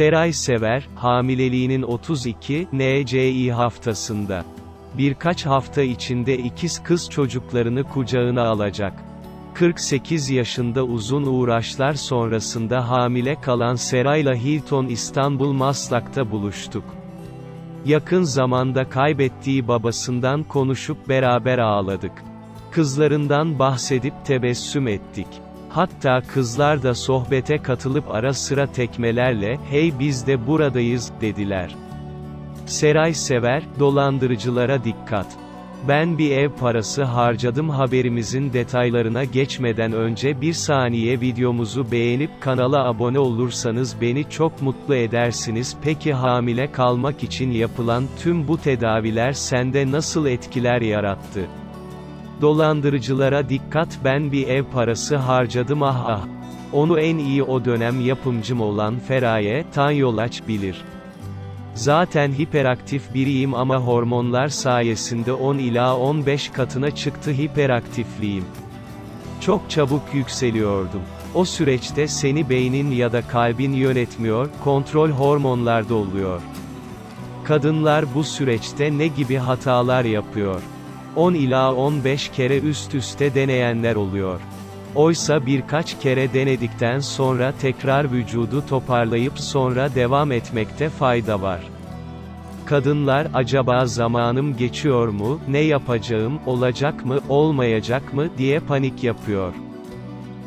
Seray Sever, hamileliğinin 32 NCI haftasında. Birkaç hafta içinde ikiz kız çocuklarını kucağına alacak. 48 yaşında uzun uğraşlar sonrasında hamile kalan Seray'la Hilton İstanbul Maslak'ta buluştuk. Yakın zamanda kaybettiği babasından konuşup beraber ağladık. Kızlarından bahsedip tebessüm ettik. Hatta kızlar da sohbete katılıp ara sıra tekmelerle, hey biz de buradayız, dediler. Seray Sever, dolandırıcılara dikkat. Ben bir ev parası harcadım haberimizin detaylarına geçmeden önce bir saniye videomuzu beğenip kanala abone olursanız beni çok mutlu edersiniz. Peki hamile kalmak için yapılan tüm bu tedaviler sende nasıl etkiler yarattı? Dolandırıcılara dikkat ben bir ev parası harcadım ah ah. Onu en iyi o dönem yapımcım olan Feraye Tanyolaç bilir. Zaten hiperaktif biriyim ama hormonlar sayesinde 10 ila 15 katına çıktı hiperaktifliğim. Çok çabuk yükseliyordum. O süreçte seni beynin ya da kalbin yönetmiyor, kontrol hormonlarda oluyor. Kadınlar bu süreçte ne gibi hatalar yapıyor? 10 ila 15 kere üst üste deneyenler oluyor. Oysa birkaç kere denedikten sonra tekrar vücudu toparlayıp sonra devam etmekte fayda var. Kadınlar acaba zamanım geçiyor mu, ne yapacağım, olacak mı, olmayacak mı diye panik yapıyor.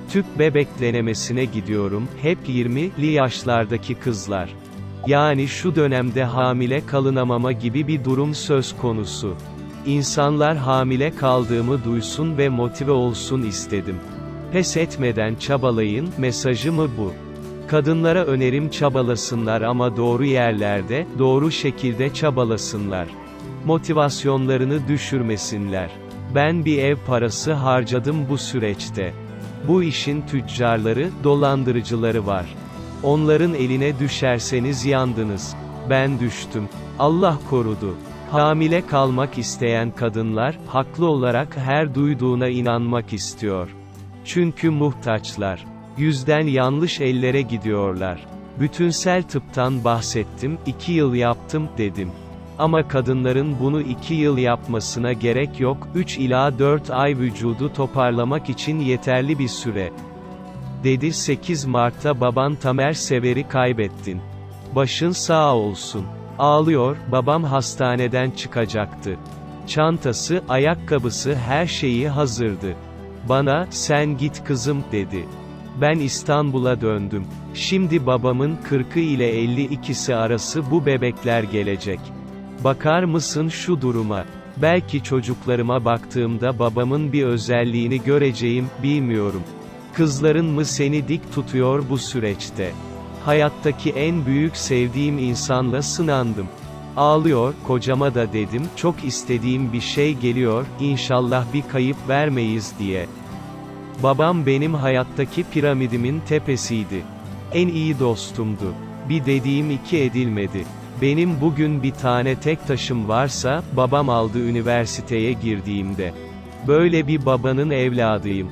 Tüp bebek denemesine gidiyorum, hep 20'li yaşlardaki kızlar. Yani şu dönemde hamile kalınamama gibi bir durum söz konusu. İnsanlar hamile kaldığımı duysun ve motive olsun istedim. Pes etmeden çabalayın, mesajı mı bu? Kadınlara önerim çabalasınlar ama doğru yerlerde, doğru şekilde çabalasınlar. Motivasyonlarını düşürmesinler. Ben bir ev parası harcadım bu süreçte. Bu işin tüccarları, dolandırıcıları var. Onların eline düşerseniz yandınız. Ben düştüm. Allah korudu. Hamile kalmak isteyen kadınlar, haklı olarak her duyduğuna inanmak istiyor. Çünkü muhtaçlar. Yüzden yanlış ellere gidiyorlar. Bütünsel tıptan bahsettim, 2 yıl yaptım, dedim. Ama kadınların bunu 2 yıl yapmasına gerek yok, 3 ila 4 ay vücudu toparlamak için yeterli bir süre. Dedi 8 Mart'ta baban Tamer Sever'i kaybettin. Başın sağ olsun. Ağlıyor, babam hastaneden çıkacaktı. Çantası, ayakkabısı her şeyi hazırdı. Bana, sen git kızım, dedi. Ben İstanbul'a döndüm. Şimdi babamın 40'ı ile 52'si arası bu bebekler gelecek. Bakar mısın şu duruma? Belki çocuklarıma baktığımda babamın bir özelliğini göreceğim, bilmiyorum. Kızların mı seni dik tutuyor bu süreçte? Hayattaki en büyük sevdiğim insanla sınandım. Ağlıyor, kocama da dedim, çok istediğim bir şey geliyor, inşallah bir kayıp vermeyiz diye. Babam benim hayattaki piramidimin tepesiydi. En iyi dostumdu. Bir dediğim iki edilmedi. Benim bugün bir tane tek taşım varsa, babam aldı üniversiteye girdiğimde. Böyle bir babanın evladıyım.